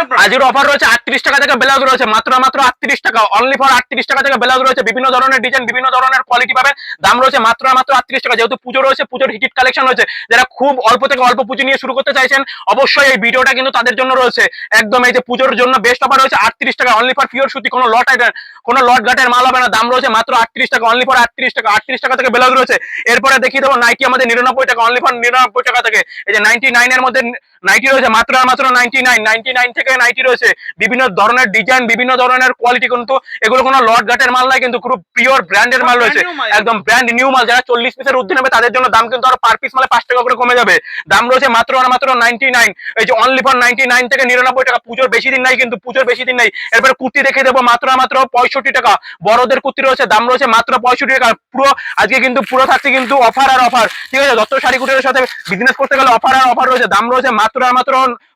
আজকের অফার রয়েছে আটত্রিশ টাকা থেকে ব্লাউজ রয়েছে। মাত্র মাত্র আটত্রিশ টাকা। অনলি ফর আটত্রিশ টাকা থেকে ব্লাউজ রয়েছে। বিভিন্ন ধরনের ডিজাইন বিভিন্ন ধরনের কোয়ালিটি পাবেন। দাম রয়েছে মাত্র মাত্র আটত্রিশ টাকা। যেহেতু পুজো রয়েছে, পুজোর হিটিট কালেকশন রয়েছে। যারা খুব অল্প থেকে অল্প পুজো নিয়ে শুরু করতে চাইছেন, অবশ্যই এই ভিডিওটা কিন্তু তাদের জন্য রয়েছে। একদম এই যে পুজোর জন্য বেস্ট অফার রয়েছে আটত্রিশ টাকা। অনলি ফর পিওর সুতি, কোনো লট আইটেম কোনো লট গাটের মাল হবে না। দাম রয়েছে মাত্র আটত্রিশ টাকা। অনলি ফর আটত্রিশ টাকা। আটত্রিশ টাকা থেকে ব্লাউজ রয়েছে। এরপরে দেখিয়ে দেবো নাইটি আমাদের নিরানব্বই টাকা। অনলি ফর নিরানব্বই টাকা থেকে। এই যে নাইনটি নাইনের মধ্যে নাইটি রয়েছে। মাত্র মাত্র নাইনটি নাইন নাইনটি নাইন থেকে নাইটি রয়েছে। বিভিন্ন ধরনের ডিজাইন বিভিন্ন ধরনের কোয়ালিটি কিন্তু এগুলো কোনো লট গাটের মাল নাই কিন্তু খুব পিওর ব্র্যান্ডের মাল রয়েছে। একদম ব্র্যান্ড নিউ মাল। যারা চল্লিশ পিসের ঊর্ধ্বে নেবে তাদের জন্য দাম কিন্তু আরও পার পিস মালে পাঁচ টাকা করে কমে যাবে। দাম রয়েছে মাত্র আর মাত্র নাইনটি নাইন এই যে অনলি ফর নাইনটি নাইন থেকে নিরানব্বই টাকা। পুজোর বেশি দিন নাই কিন্তু পুজোর বেশি দিন নাই। এরপরে কুর্তি দেখে দেবো মাত্র আর মাত্র পঁয়ষট্টি টাকা। বড়দের কুর্তি রয়েছে দাম রয়েছে মাত্র পঁয়ষট্টি টাকা। পুরো আজকে কিন্তু পুরো থাকছে কিন্তু অফার আর অফার ঠিক আছে দত্ত শাড়ি কুটিরের সাথে বিজনেস করতে গেলে অফার আর অফার রয়েছে। দাম রয়েছে মাত্র আর মাত্র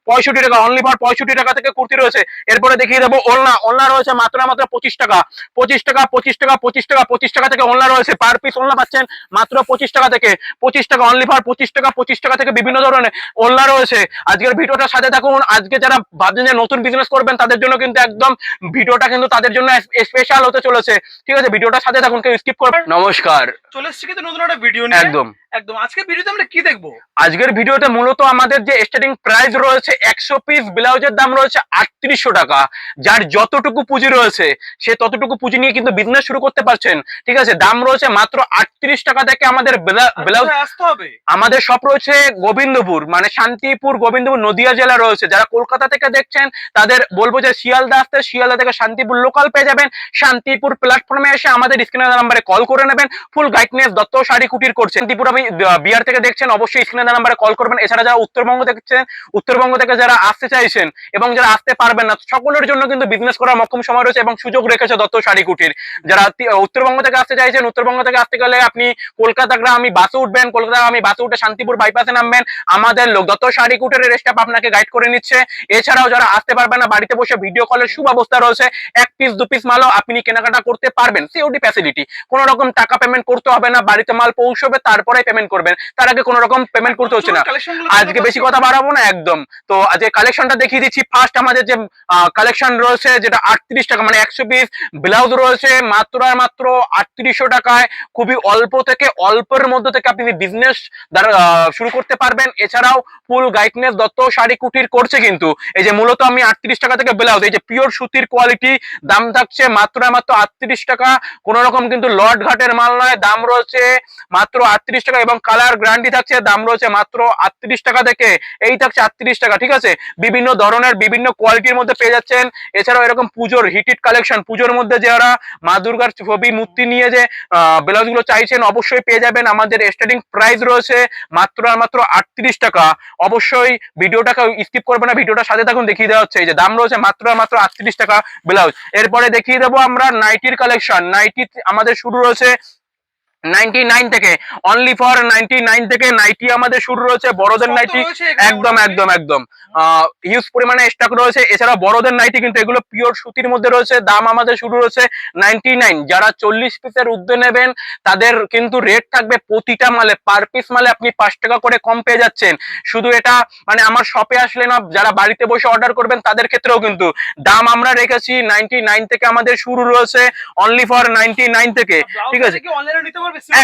পঁয়ষট্টি টাকা অনলি ফর পঁয়ষট্টি টাকা থেকে কুর্তি রয়েছে। এরপরে দেখিয়ে দেবো ওলনা ওলনা রয়েছে মাত্র মাত্র পঁচিশ টাকা। পঁচিশ টাকা পঁচিশ টাকা পঁচিশ টাকা পঁচিশ টাকা থেকে ওলনা রয়েছে। পার পিস ওলনা পাচ্ছেন মাত্র পঁচিশ টাকা থেকে। পঁচিশ টাকা অনলি ফর পঁচিশ টাকা পঁচিশ টাকা থেকে বিভিন্ন ধরনের ওলনা রয়েছে। আজকের ভিডিওটার সাথে থাকুন। আজকে যারা ভাবছেন যে নতুন বিজনেস করবেন তাদের জন্য কিন্তু একদম ভিডিওটা কিন্তু তাদের জন্য স্পেশাল হতে চলেছে। ঠিক আছে ভিডিওটার সাথে থাকুন কেউ স্কিপ করবেন নমস্কার। চলে এসেছি কিন্তু নতুন একটা ভিডিও নিয়ে। একদম। একদম। আজকে ভিডিওতে আমরা কি দেখব? আজকের ভিডিওতে মূলত আমাদের যে স্টার্টিং প্রাইস রয়েছে একশো পিস ব্লাউজের দাম রয়েছে আটত্রিশশো টাকা। যার যতটুকু পুঁজি রয়েছে সে ততটুকু পুঁজি নিয়ে কিন্তু বিজনেস শুরু করতে পারছেন। ঠিক আছে? দাম রয়েছে মাত্র আটত্রিশ টাকা থেকে আমাদের ব্লাউজ আসতে হবে। আমাদের সব রয়েছে গোবিন্দপুর মানে শান্তিপুর গোবিন্দপুর নদিয়া জেলা রয়েছে। যারা কলকাতা থেকে দেখছেন তাদের বলব যে শিয়ালদা আসতে শিয়ালদা থেকে শান্তিপুর লোকাল পেয়ে যাবেন। শান্তিপুর প্ল্যাটফর্মে এসে আমাদের স্ক্রিনের নাম্বারে কল করে নেবেন। ফুল গাইডনেস দত্ত শাড়ি কুটির করছেন শান্তিপুর আহ, বিহার থেকে দেখছেন, অবশ্যই স্ক্রিনের নাম্বারে কল করবেন। এছাড়া যারা উত্তরবঙ্গ দেখছেন, উত্তরবঙ্গ থেকে যারা আসতে চাইছেন এবং যারা আসতে পারবেন না, সকলের জন্য কিন্তু বিজনেস করার মক্ষম সময় রয়েছে এবং সুযোগ রেখেছে দত্ত শাড়ি কুটির। যারা উত্তরবঙ্গ থেকে আসতে চাইছেন, উত্তরবঙ্গ থেকে আসতে গেলে আপনি কলকাতা গ্রামে বাসে উঠবেন, কলকাতা আমি বাসে উঠে শান্তিপুর বাইপাসে নামবেন। আমাদের লোক দত্ত শাড়ি কুটিরের স্টাফ আপনাকে গাইড করে নিচ্ছে। এছাড়াও যারা আসতে পারবেন না, বাড়িতে বসে ভিডিও কলের সুব্যবস্থা রয়েছে। এক পিস দু পিস মালও আপনি কেনাকাটা করতে পারবেন। সিওডি ফ্যাসিলিটি কোনো রকম টাকা পেমেন্ট করতে হবে না, বাড়িতে মাল পৌঁছবে তারপরে পেমেন্ট করবেন তার আগে কোনো রকম পেমেন্ট করতে হচ্ছে না। আজকে বেশি কথা বাড়াবো না একদম। তো আজকে কালেকশনটা দেখিয়ে দিচ্ছি। ফার্স্ট আমাদের যে কালেকশন রয়েছে যেটা আটত্রিশ টাকা মানে একশো পিস ব্লাউজ রয়েছে মাত্র আর মাত্র আটত্রিশশো টাকায়। খুবই অল্প থেকে অল্পের মধ্যে থেকে আপনি বিজনেস শুরু করতে পারবেন। এছাড়াও ফুল গাইডনেস দত্ত শাড়ি কুটির করছে কিন্তু। এই যে মূলত আমি আটত্রিশ টাকা থেকে ব্লাউজ এই যে পিওর সুতির কোয়ালিটি দাম থাকছে মাত্র আর মাত্র আটত্রিশ টাকা। কোন রকম কিন্তু লট ঘাটের মাল নয় দাম রয়েছে মাত্র আটত্রিশ টাকা এবং কালার গ্যারান্টি থাকছে, দাম রয়েছে মাত্র আটত্রিশ টাকা থেকে, এই থাকছে আটত্রিশ টাকা, ঠিক আছে? বিভিন্ন ধরনের, বিভিন্ন কোয়ালিটির মধ্যে পেয়ে যাচ্ছেন। এছাড়াও এরকম পুজোর হিটিট কালেকশন পুজোর মধ্যে যারা মা দুর্গার ছবি, মূর্তি নিয়ে যে ব্লাউজগুলো চাইছেন, অবশ্যই পেয়ে যাবেন। আমাদের স্টার্টিং প্রাইস রয়েছে মাত্র আর মাত্র আটত্রিশ টাকা। অবশ্যই ভিডিওটাকে স্কিপ করবে না, ভিডিওটা সাথে থাকুন, দেখিয়ে দেওয়া হচ্ছে। এই যে দাম রয়েছে মাত্র আর মাত্র আটত্রিশ টাকা ব্লাউজ। এরপরে দেখিয়ে দেবো আমরা নাইটির কালেকশন নাইটি আমাদের শুরু রয়েছে নাইনটি নাইন থেকে অনলি ফর নাইনটি নাইন থেকে নাইটি আমাদের শুরু রয়েছে বড়দের নাইটি একদম একদম একদম। হিউজ পরিমাণে স্টক রয়েছে এছাড়া বড়দের নাইটি কিন্তু এগুলো পিওর সুতির মধ্যে রয়েছে দাম আমাদের শুরু রয়েছে নাইনটি নাইন। যারা চল্লিশ পিসের উদ্যোগ নেবেন তাদের কিন্তু রেট থাকবে প্রতিটা মালে পার পিস মালে আপনি পাঁচ টাকা করে কম পেয়ে যাচ্ছেন। শুধু এটা মানে আমার শপে আসলে না যারা বাড়িতে বসে অর্ডার করবেন তাদের ক্ষেত্রেও কিন্তু দাম আমরা রেখেছি নাইনটি নাইন থেকে আমাদের শুরু রয়েছে অনলি ফর নাইনটি নাইন থেকে। ঠিক আছে?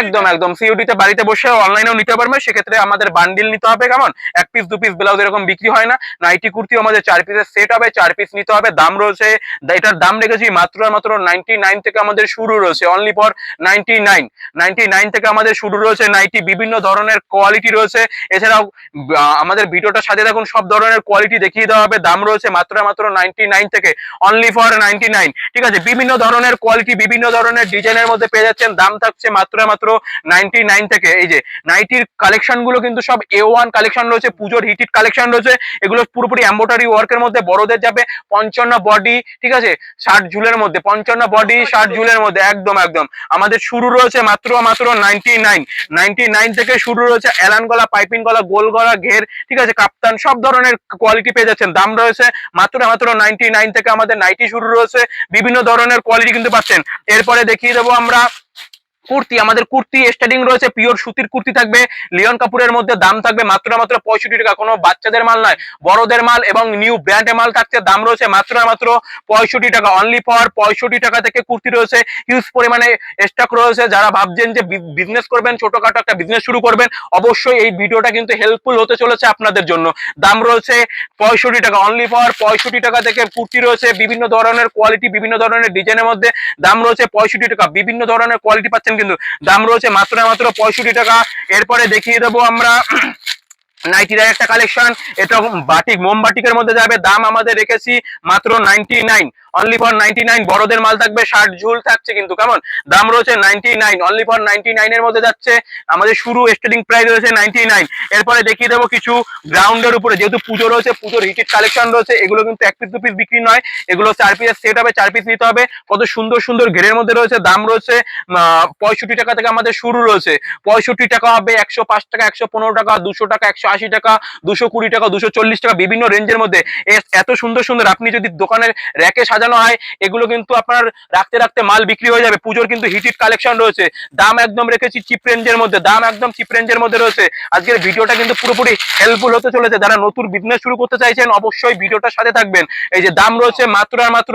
একদম একদম। সিওডি তে বাড়িতে বসে অনলাইনেও নিতে পারবে। সেক্ষেত্রে আমাদের বান্ডিল নিতে হবে কেমন? এক পিস দু পিস ব্লাউজ এরকম বিক্রি হয় না। নাইটি কুর্তি আমাদের চার পিসের সেট হবে, চার পিস নিতে হবে। দাম রয়েছে এটার দাম রেখেছি মাত্র মাত্র নাইনটি নাইন থেকে আমাদের শুরু রয়েছে only for ninety nine ninety nine থেকে আমাদের শুরু রয়েছে নাইটি বিভিন্ন ধরনের কোয়ালিটি রয়েছে। এছাড়াও আমাদের ভিডিওটা সাথে দেখুন সব ধরনের কোয়ালিটি দেখিয়ে দেওয়া হবে। দাম রয়েছে মাত্র মাত্র নাইনটি নাইন থেকে অনলি ফর নাইনটি নাইন ঠিক আছে, বিভিন্ন ধরনের কোয়ালিটি বিভিন্ন ধরনের ডিজাইনের মধ্যে পেয়ে যাচ্ছেন। দাম থাকছে মাত্র আর মাত্র নাইনটি নাইন থেকে। এই যে নাইটির কালেকশনগুলো কিন্তু সব এ ওয়ান কালেকশন রয়েছে, পুজোর হিটিট কালেকশন রয়েছে। এগুলো পুরোপুরি এম্বোটারি ওয়ার্কের মধ্যে বড়দের যাবে পঞ্চান্ন বডি ঠিক আছে? ষাট ঝুলের মধ্যে, পঞ্চান্ন বডি ষাট ঝুলের মধ্যে, একদম একদম। আমাদের শুরু রয়েছে মাত্র মাত্র নাইনটি নাইন নাইনটি নাইন থেকে শুরু রয়েছে এলান গলা, পাইপিং গলা, গোল গলা, ঘের, ঠিক আছে? কাপ্তান, সব ধরনের কোয়ালিটি পেয়ে যাচ্ছেন। দাম রয়েছে মাত্র মাত্র নাইনটি নাইন থেকে আমাদের নাইটি শুরু রয়েছে। বিভিন্ন ধরনের কোয়ালিটি কিন্তু পাচ্ছেন। এরপরে দেখিয়ে দেবো আমরা কুর্তি, আমাদের কুর্তি স্টার্টিং রয়েছে পিওর সুতির কুর্তি থাকবে লিওন কাপুরের মধ্যে দাম থাকবে মাত্র মাত্র পঁয়ষট্টি টাকা, কোনো বাচ্চাদের মাল নয়, বড়দের মাল এবং নিউ ব্র্যান্ডের মাল থাকছে, দাম রয়েছে মাত্র মাত্র পঁয়ষট্টি টাকা অনলি ফর পঁয়ষট্টি টাকা থেকে কুর্তি রয়েছে হিউজ পরিমাণে স্টক রয়েছে, যারা ভাবছেন যে বিজনেস করবেন, ছোটখাটো একটা বিজনেস শুরু করবেন, অবশ্যই এই ভিডিওটা কিন্তু হেল্পফুল হতে চলেছে আপনাদের জন্য। দাম রয়েছে পঁয়ষট্টি টাকা অনলি ফর পঁয়ষট্টি টাকা থেকে কুর্তি রয়েছে বিভিন্ন ধরনের কোয়ালিটি বিভিন্ন ধরনের ডিজাইনের মধ্যে, দাম রয়েছে পঁয়ষট্টি টাকা, বিভিন্ন ধরনের কোয়ালিটি পাচ্ছেন কিন্তু দাম রয়েছে মাত্র মাত্র পঁয়ষট্টি টাকা। এরপরে দেখিয়ে দেবো আমরা নাইটির একটা কালেকশন এটা বাটিক, মোমবাটিকের মধ্যে যাবে। দাম আমাদের রেখেছি মাত্র ninety nine only for ninety nine বড়দের মাল থাকবে ষাট, ঝুল থাকছে কিন্তু কেমন? দাম রয়েছে ninety nine only for ninety নাইনের মধ্যে যাচ্ছে। আমাদের শুরু স্টার্টিং প্রাইস রয়েছে নাইনটি নাইন এরপরে দেখিয়ে দেবো কিছু গ্রাউন্ডের উপরে। যেহেতু পুজো রয়েছে পুজোর হিটেড কালেকশন রয়েছে, এগুলো কিন্তু এক পিস দু পিস বিক্রি নয়। এগুলো চার পিস সেট হবে, চার পিস নিতে হবে। কত সুন্দর সুন্দর ঘেরের মধ্যে রয়েছে, দাম রয়েছে পঁয়ষট্টি টাকা থেকে আমাদের শুরু রয়েছে। পঁয়ষট্টি টাকা হবে একশো পাঁচ টাকা, একশো পনেরো টাকা, দুশো টাকা, একশো আশি টাকা, দুশো কুড়ি টাকা, দুশো চল্লিশ টাকা, বিভিন্ন রেঞ্জের মধ্যে। এত সুন্দর সুন্দর। আপনি যদি দোকানের র্যাকে সাজানো হয় এগুলো কিন্তু আপনার রাখতে রাখতে মাল বিক্রি হয়ে যাবে। পুজোর কিন্তু হিটিট কালেকশন রয়েছে। দাম একদম রেখেছি চিপ রেঞ্জের মধ্যে দাম একদম চিপ রেঞ্জের মধ্যে রয়েছে। আজকের ভিডিওটা কিন্তু পুরোপুরি হেল্পফুল হতে চলেছে। যারা নতুন বিজনেস শুরু করতে চাইছেন অবশ্যই ভিডিওটার সাথে থাকবেন। এই যে দাম রয়েছে মাত্র আর মাত্র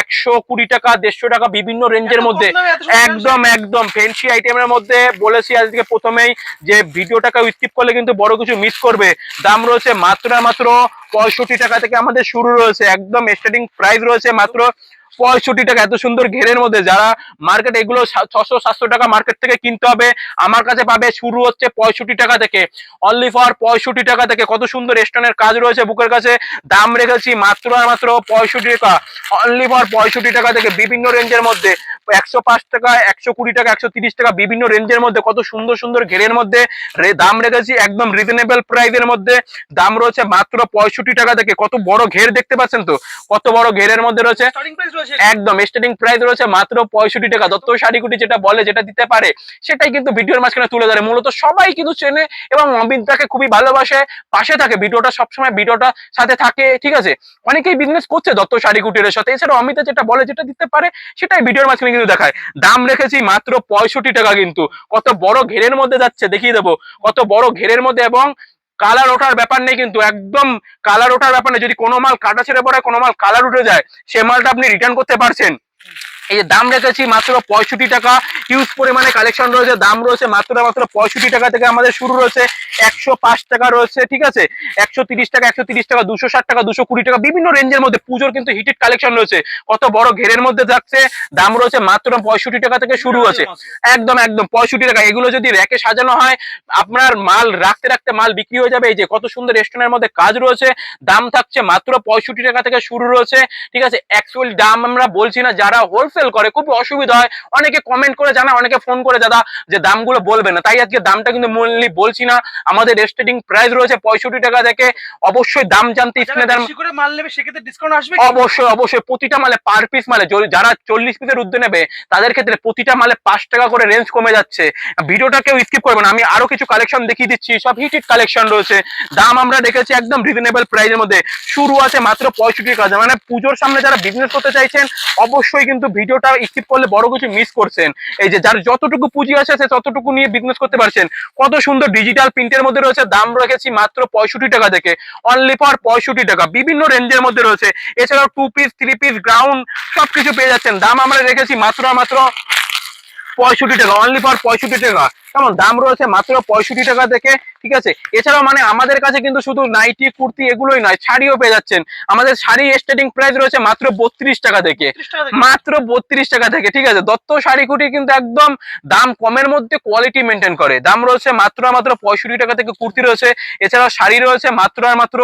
একশো কুড়ি টাকা দেড়শো টাকা বিভিন্ন রেঞ্জের মধ্যে। দামে একদম একদম ফেন্সি আইটেমের মধ্যে বলেছি আজকে প্রথমেই যে ভিডিওটাকে স্কিপ করলে কিন্তু বড় কিছু মিস করবে। দাম রয়েছে মাত্র মাত্র পঁয়ষট্টি টাকা থেকে আমাদের শুরু রয়েছে একদম স্টার্টিং প্রাইস রয়েছে মাত্র পঁয়ষট্টি টাকা, এত সুন্দর ঘেরের মধ্যে যারা মার্কেট এগুলো ছশো, সাতশো টাকা মার্কেট থেকে কিনতে হবে, আমার কাছে পাবে শুরু হচ্ছে পঁয়ষট্টি টাকা থেকে। অনলি ফর পঁয়ষট্টি টাকা থেকে। কত সুন্দর স্টোনের কাজ রয়েছে বুকের কাছে। দাম রেখেছি মাত্র আর মাত্র পঁয়ষট্টি টাকা। অনলি ফর পঁয়ষট্টি টাকা থেকে বিভিন্ন রেঞ্জের মধ্যে। একশো পাঁচ টাকা, একশো কুড়ি টাকা, একশো তিরিশ টাকা বিভিন্ন রেঞ্জের মধ্যে। কত সুন্দর সুন্দর ঘেরের মধ্যে। দাম রেখেছি একদম রিজনেবল প্রাইসের মধ্যে। দাম রয়েছে মাত্র পঁয়ষট্টি টাকা থেকে। কত বড় ঘের দেখতে পাচ্ছেন তো? কত বড় ঘেরের মধ্যে রয়েছে একদম স্টার্টিং প্রাইস রয়েছে মাত্র পঁয়ষট্টি টাকা। দত্ত শাড়িগুটি যেটা বলে, যেটা দিতে পারে, সেটাই কিন্তু ভিডিওর মাঝখানে তুলে ধরে। মূলত সবাই কিন্তু চেনে এবং অমিতদাকে খুবই ভালোবাসে, পাশে থাকে ভিডিওটা সবসময়, ভিডিওটা সাথে থাকে, ঠিক আছে? অনেকেই বিজনেস করছে দত্ত শাড়িগুটির সাথে। এছাড়া অমিতা যেটা বলে, যেটা দিতে পারে, সেটাই ভিডিওর মাঝখানে কিন্তু দেখায়। দাম রেখেছি মাত্র পঁয়ষট্টি টাকা কিন্তু। কত বড় ঘেরের মধ্যে যাচ্ছে, দেখিয়ে দেবো। কত বড় ঘেরের মধ্যে এবং কালার ওঠার ব্যাপার নেই কিন্তু, একদম কালার ওঠার ব্যাপার নেই। যদি কোনো মাল কাটা ছেড়ে পড়ে, কোনো মাল কালার উঠে যায়, সে মালটা আপনি রিটার্ন করতে পারছেন। এই যে দাম রেখেছি মাত্র পঁয়ষট্টি টাকা। হিউজ পরিমাণে কালেকশন রয়েছে দাম রয়েছে মাত্র মাত্র পঁয়ষট্টি টাকা থেকে আমাদের শুরু রয়েছে। একশো পাঁচ টাকা রয়েছে ঠিক আছে? একশো তিরিশ টাকা একশো তিরিশ টাকা দুশো ষাট টাকা দুশো কুড়ি টাকা বিভিন্ন রেঞ্জের মধ্যে পুজোর কিন্তু হিটেড কালেকশন রয়েছে। কত বড় ঘেরের মধ্যে যাচ্ছে দাম রয়েছে মাত্র পঁয়ষট্টি টাকা থেকে শুরু আছে। একদম একদম পঁয়ষট্টি টাকা। এগুলো যদি র্যাকে সাজানো হয় আপনার মাল রাখতে রাখতে মাল বিক্রি হয়ে যাবে। এই যে কত সুন্দর রেস্টুরেন্টের মধ্যে কাজ রয়েছে দাম থাকছে মাত্র পঁয়ষট্টি টাকা থেকে শুরু রয়েছে ঠিক আছে? অ্যাকচুয়াল দাম আমরা বলছি না যারা হোলসেল করে খুব অসুবিধা হয়। অনেকে কমেন্ট করে জানা অনেকে ফোন করে দাদা যে দামগুলো বলবে না। তাই আজকে দামটা কিন্তু মূল্য বলছি না। আমাদের স্টার্টিং প্রাইস রয়েছে পঁয়ষট্টি টাকা থেকে। অবশ্যই দাম জানতে করে মাল নেবে সেক্ষেত্রে ডিসকাউন্ট আসবে অবশ্যই অবশ্যই। প্রতিটা মালে পার পিস মালে যারা চল্লিশ পিসের উদ্যোগ নেবে তাদের ক্ষেত্রে প্রতিটা মালে পাঁচ টাকা করে রেঞ্জ কমে যাচ্ছে। ভিডিওটা কেউ স্কিপ করবে না। আমি আরও কিছু কালেকশন দেখিয়ে দিচ্ছি। সব হিটেড কালেকশন রয়েছে। দাম আমরা দেখেছি একদম রিজনেবল প্রাইসের মধ্যে। শুরু আছে মাত্র পঁয়ষট্টি টাকা। মানে পুজোর সামনে যারা বিজনেস করতে চাইছেন অবশ্যই কিন্তু ভিডিওটা স্কিপ করলে বড় কিছু মিস করছেন। এই যে যার যতটুকু পুঁজি আছে, সে ততটুকু নিয়ে বিজনেস করতে পারছেন। কত সুন্দর ডিজিটাল প্রিন্টের মধ্যে রয়েছে, দাম রেখেছি মাত্র পঁয়ষট্টি টাকা থেকে। অনলি ফর পঁয়ষট্টি টাকা। বিভিন্ন রেঞ্জের মধ্যে রয়েছে। এছাড়াও two piece three piece ground সবকিছু পেয়ে যাচ্ছেন। দাম আমরা রেখেছি মাত্র মাত্র পঁয়ষট্টি টাকা। অনলি ফর পঁয়ষট্টি টাকা। কেমন? দাম রয়েছে মাত্র পঁয়ষট্টি টাকা থেকে ঠিক আছে? এছাড়াও মানে আমাদের কাছে কিন্তু শুধু নাইটি কুর্তি এগুলোই নয় শাড়িও পেয়ে যাচ্ছেন। আমাদের শাড়ি স্টার্টিং প্রাইস রয়েছে মাত্র বত্রিশ টাকা থেকে। 30 টাকা থেকে। মাত্র বত্রিশ টাকা থেকে ঠিক আছে? দত্ত শাড়ি কুটি কিন্তু একদম দাম কমের মধ্যে কোয়ালিটি মেনটেন করে। দাম রয়েছে মাত্র মাত্র পঁয়ষট্টি টাকা থেকে কুর্তি রয়েছে। এছাড়াও শাড়ি রয়েছে মাত্র আর মাত্র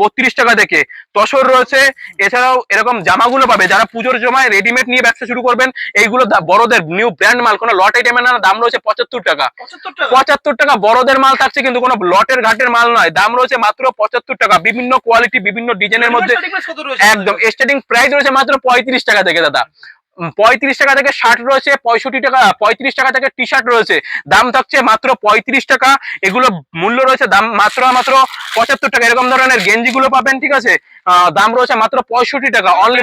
বত্রিশ টাকা থেকে। তসর রয়েছে এছাড়াও এরকম জামাগুলো পাবে। যারা পুজোর জমায় রেডিমেড নিয়ে ব্যবসা শুরু করবেন এইগুলো বড়দের নিউ ব্র্যান্ড মাল। কোনো লট আইটেমের না দাম রয়েছে পঁচাত্তর টাকা। 75 টাকা। পঁচাত্তর টাকা বড়দের মাল থাকছে কিন্তু কোনো লটের ঘাটের মাল নয়। দাম রয়েছে মাত্র পঁচাত্তর টাকা। বিভিন্ন কোয়ালিটি বিভিন্ন ডিজাইনের মধ্যে একদম। স্টার্টিং প্রাইস রয়েছে মাত্র পঁয়ত্রিশ টাকা থেকে দাদা। পঁয়ত্রিশ টাকা থেকে শার্ট রয়েছে পঁয়ষট্টি টাকা পঁয়ত্রিশ টাকা থেকে টি শার্ট রয়েছে। দাম থাকছে মাত্র পঁয়ত্রিশ টাকা। এগুলো মূল্য রয়েছে দাম মাত্র মাত্র পঁচাত্তর টাকা। এরকম ধরনের গেঞ্জি গুলো পাবেন, ঠিক আছে? দাম রয়েছে মাত্র পঁয়ষট্টি টাকা। অনলি?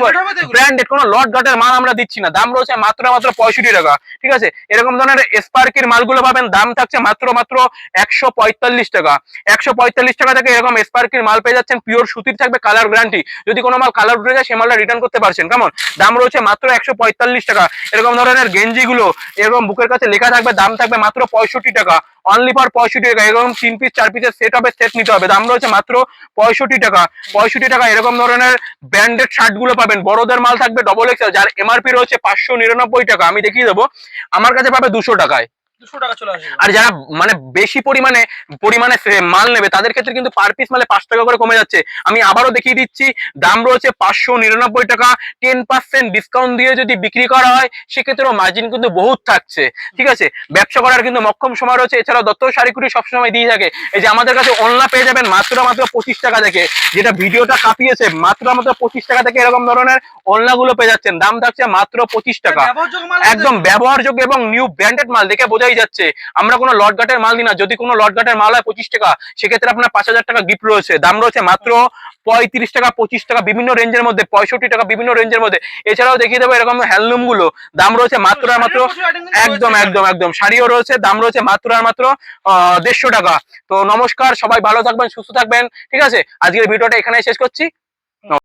ব্র্যান্ডেড কোনো লট ঘাটের মাল আমরা দিচ্ছি না। দাম রয়েছে মাত্র মাত্র পঁয়ষট্টি টাকা, ঠিক আছে? এরকম ধরনের স্পার্কের মালগুলো পাবেন, দাম থাকছে মাত্র মাত্র একশো পঁয়তাল্লিশ টাকা। একশো পঁয়তাল্লিশ টাকা থেকে এরকম স্পার্কের মাল পেয়ে যাচ্ছেন পিওর সুতির থাকবে কালার গ্যারান্টি যদি কোনো মাল কালার উঠে যায়, সে মালটা রিটার্ন করতে পারছেন। কেমন? দাম রয়েছে মাত্র একশো পঁয়তাল্লিশ টাকা। এরকম ধরনের গেঞ্জি গুলো এরকম বুকের কাছে লেখা থাকবে, দাম থাকবে মাত্র পঁয়ষট্টি টাকা। অনলি ফর পঁয়ষট্টি টাকা। এরকম তিন পিস চার পিসের সেট হবে সেট নিতে হবে। দাম রয়েছে মাত্র পঁয়ষট্টি টাকা। পঁয়ষট্টি টাকা এরকম ধরনের ব্র্যান্ডেড শার্টগুলো পাবেন। বড়দের মাল থাকবে ডবল এক্সেল যার এমআরপি রয়েছে পাঁচশো নিরানব্বই টাকা। আমি দেখিয়ে দেবো। আমার কাছে পাবে দুশো টাকায়। দুশো টাকা চলে আর যারা মানে বেশি পরিমাণে পরিমাণে মাল নেবে তাদের ক্ষেত্রে কিন্তু পার পিস মালে পাঁচ টাকা করে কমে যাচ্ছে। আমি আবারও দেখিয়ে দিচ্ছি দাম রয়েছে পাঁচশো নিরানব্বই টাকা। টেন পার্সেন্ট ডিসকাউন্ট দিয়ে যদি বিক্রি করা হয় সেক্ষেত্রেও মার্জিন কিন্তু বহুত থাকছে। ঠিক আছে? ব্যবসা করার কিন্তু মক্ষম সময় রয়েছে। এছাড়াও দত্ত শাড়িকুটি সবসময় দিয়ে থাকে। এই যে আমাদের কাছে অনলা পেয়ে যাবেন মাত্র মাত্র পঁচিশ টাকা থেকে। যেটা ভিডিওটা কাঁপিয়েছে মাত্র মাত্র পঁচিশ টাকা থেকে এরকম ধরনের ওলনা গুলো পেয়ে যাচ্ছেন। দাম থাকছে মাত্র পঁচিশ টাকা। একদম ব্যবহারযোগ্য এবং নিউ ব্র্যান্ডেড মাল দেখে বোঝাই যাচ্ছে। আমরা কোনো লটঘাটের মাল দিই না। যদি কোনো লটঘাটের মাল হয় পঁচিশ টাকা, সেক্ষেত্রে আপনার পাঁচ হাজার টাকা গিফট রয়েছে। দাম রয়েছে মাত্র পঁয়ত্রিশ টাকা, পঁচিশ টাকা, বিভিন্ন রেঞ্জের মধ্যে, পঁয়ষট্টি টাকা, বিভিন্ন রেঞ্জের মধ্যে। এছাড়াও দেখিয়ে দেবো এরকম হ্যান্ডলুমগুলো। দাম রয়েছে মাত্র আর মাত্র একদম একদম একদম। শাড়িও রয়েছে, দাম রয়েছে মাত্র আর মাত্র দেড়শো টাকা। তো নমস্কার, সবাই ভালো থাকবেন, সুস্থ থাকবেন। ঠিক আছে? আজকের ভিডিওটা এখানে শেষ করছি।